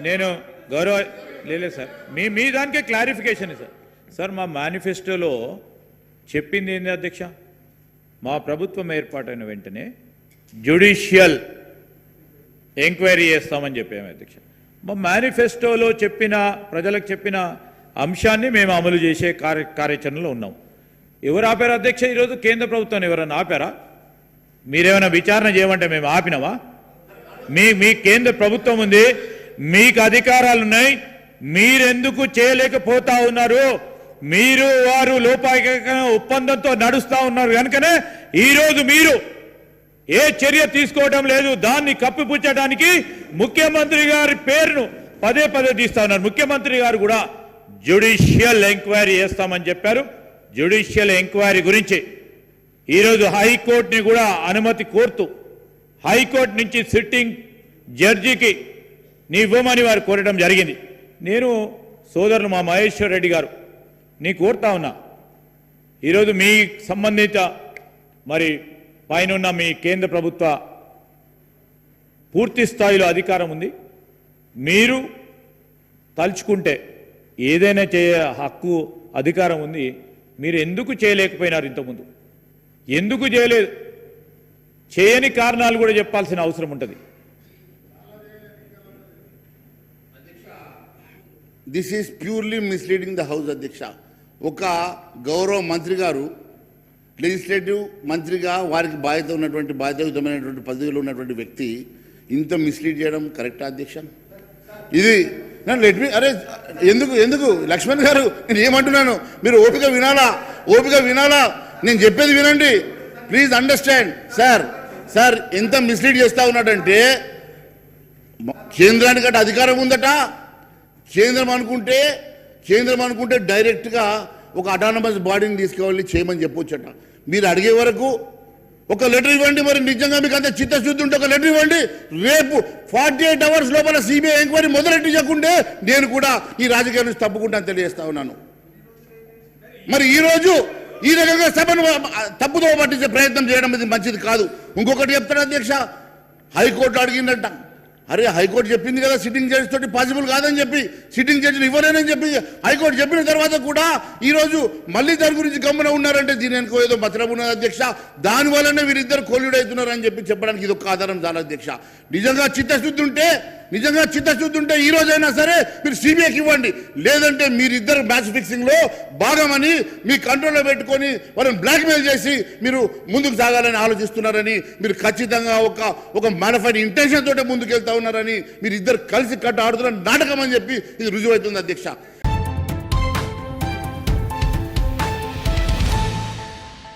నేను గౌరవ లేదు సార్. మీ మీ దానికే క్లారిఫికేషన్ సార్. సార్ మా మేనిఫెస్టోలో చెప్పింది ఏంది అధ్యక్ష? మా ప్రభుత్వం ఏర్పాటైన వెంటనే జ్యుడిషియల్ ఎంక్వైరీ చేస్తామని చెప్పాము అధ్యక్ష. మా మేనిఫెస్టోలో చెప్పిన ప్రజలకు చెప్పిన అంశాన్ని మేము అమలు చేసే కార్య కార్యాచరణలో ఉన్నాం. ఎవరు ఆపారు అధ్యక్ష? ఈరోజు కేంద్ర ప్రభుత్వాన్ని ఎవరైనా ఆపారా? మీరేమైనా విచారణ చేయమంటే మేము ఆపినావా మీ మీ కేంద్ర ప్రభుత్వం ఉంది. మీకు అధికారాలు ఉన్నాయి మీరెందుకు చేయలేకపోతా ఉన్నారు? మీరు వారు లోపాయక ఒప్పందంతో నడుస్తూ ఉన్నారు కనుకనే ఈరోజు మీరు ఏ చర్య తీసుకోవడం లేదు. దాన్ని కప్పిపుచ్చడానికి ముఖ్యమంత్రి గారి పేరును పదే పదే తీస్తా ఉన్నారు ముఖ్యమంత్రి గారు కూడా జ్యుడిషియల్ ఎంక్వైరీ చేస్తామని చెప్పారు. జ్యుడిషియల్ ఎంక్వైరీ గురించి ఈరోజు హైకోర్టుని కూడా అనుమతి కోరుతూ హైకోర్టు నుంచి సిట్టింగ్ జడ్జికి నీ ఇవ్వమని వారు కోరడం జరిగింది. నేను సోదరులు మా మహేశ్వర్ రెడ్డి గారు నీ కోరుతా ఉన్నా. ఈరోజు మీ సంబంధిత మరి పైన మీ కేంద్ర ప్రభుత్వ పూర్తి స్థాయిలో అధికారం ఉంది. మీరు తలుచుకుంటే ఏదైనా చేయ హక్కు అధికారం ఉంది. మీరు ఎందుకు చేయలేకపోయినారు ఇంతకుముందు? ఎందుకు చేయలేదు? చేయని కారణాలు కూడా చెప్పాల్సిన అవసరం ఉంటుంది. This is purely misleading the house అధ్యక్ష ఒక గౌరవ మంత్రి గారు లెజిస్లేటివ్ మంత్రిగా వారికి బాధ్యత ఉన్నటువంటి బాధ్యతమైనటువంటి పదవిలో ఉన్నటువంటి వ్యక్తి ఇంత మిస్లీడ్ చేయడం కరెక్టా అధ్యక్ష? ఇది లెట్ మీ అరే ఎందుకు ఎందుకు? లక్ష్మణ్ గారు నేను ఏమంటున్నాను? మీరు ఓపిక వినాలా? ఓపిక వినాలా? నేను చెప్పేది వినండి. Please understand. సార్ సార్ ఎంత మిస్లీడ్ చేస్తా ఉన్నాడంటే కేంద్రానికి అటు అధికారం ఉందట. కేంద్రం అనుకుంటే కేంద్రం అనుకుంటే డైరెక్ట్గా ఒక అటానమస్ బాడీని తీసుకెళ్ళి చేయమని చెప్పొచ్చట. మీరు అడిగే వరకు ఒక లెటర్ ఇవ్వండి మరి నిజంగా మీకు అంత చిత్తశుద్ధి ఉంటే ఒక లెటర్ ఇవ్వండి. రేపు ఫార్టీ ఎయిట్ అవర్స్ లోపల సిబిఐ ఎంక్వైరీ మొదలెట్టి చేయకుంటే నేను కూడా ఈ రాజకీయాల నుంచి తప్పుకుంటాను తెలియజేస్తా ఉన్నాను. మరి ఈరోజు ఈ రకంగా సభను తప్పుదో పట్టించే ప్రయత్నం చేయడం ఇది మంచిది కాదు. ఇంకొకటి చెప్తాడు అధ్యక్ష హైకోర్టు అడిగిందంట. అరే హైకోర్టు చెప్పింది కదా సిట్టింగ్ జడ్జి తోటి పాసిబుల్ కాదని చెప్పి సిట్టింగ్ జడ్జిని ఇవ్వలేనని చెప్పి హైకోర్టు చెప్పిన తర్వాత కూడా ఈరోజు మళ్ళీ దాని గురించి గమ్మున ఉన్నారంటే దీని వెనుక ఏదో మతలబు ఉన్నది అధ్యక్ష. దానివల్లనే వీరిద్దరు కోల్యుడు అవుతున్నారని చెప్పి చెప్పడానికి ఇది ఒక ఆధారం చాలా అధ్యక్ష. నిజంగా చిత్తశుద్ధి ఉంటే నిజంగా చిత్తశుద్ధి ఉంటే ఈ రోజైనా సరే మీరు సిబిఐకి ఇవ్వండి. లేదంటే మీరిద్దరు మ్యాచ్ ఫిక్సింగ్లో భాగమని మీ కంట్రోల్లో పెట్టుకొని వాళ్ళని బ్లాక్మెయిల్ చేసి మీరు ముందుకు సాగాలని ఆలోచిస్తున్నారని మీరు ఖచ్చితంగా ఒక ఒక మెడఫైన్ ఇంటెన్షన్ తోటే ముందుకు వెళ్తా ఉన్నారని మీరు ఇద్దరు కలిసి కట్ట ఆడుతున్న నాటకం అని చెప్పి ఇది రుజువు అవుతుంది అధ్యక్ష.